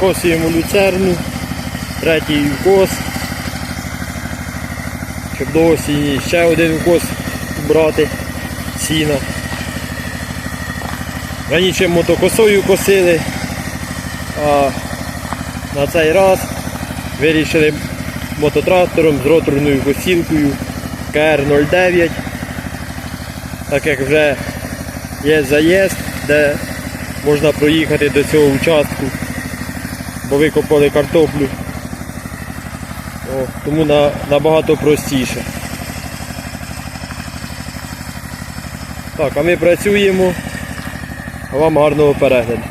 Скосуємо люцерну, третій укос. Щоб до осені ще один укос брати сіна. Раніше мотокосою косили, а на цей раз вирішили мототрактором з роторною косілкою КР-09. Так як вже є заїзд, де можна проїхати до цього участку, бо викопали картоплю. О, тому на, набагато простіше. Так, а ми працюємо. Вам гарного перегляду.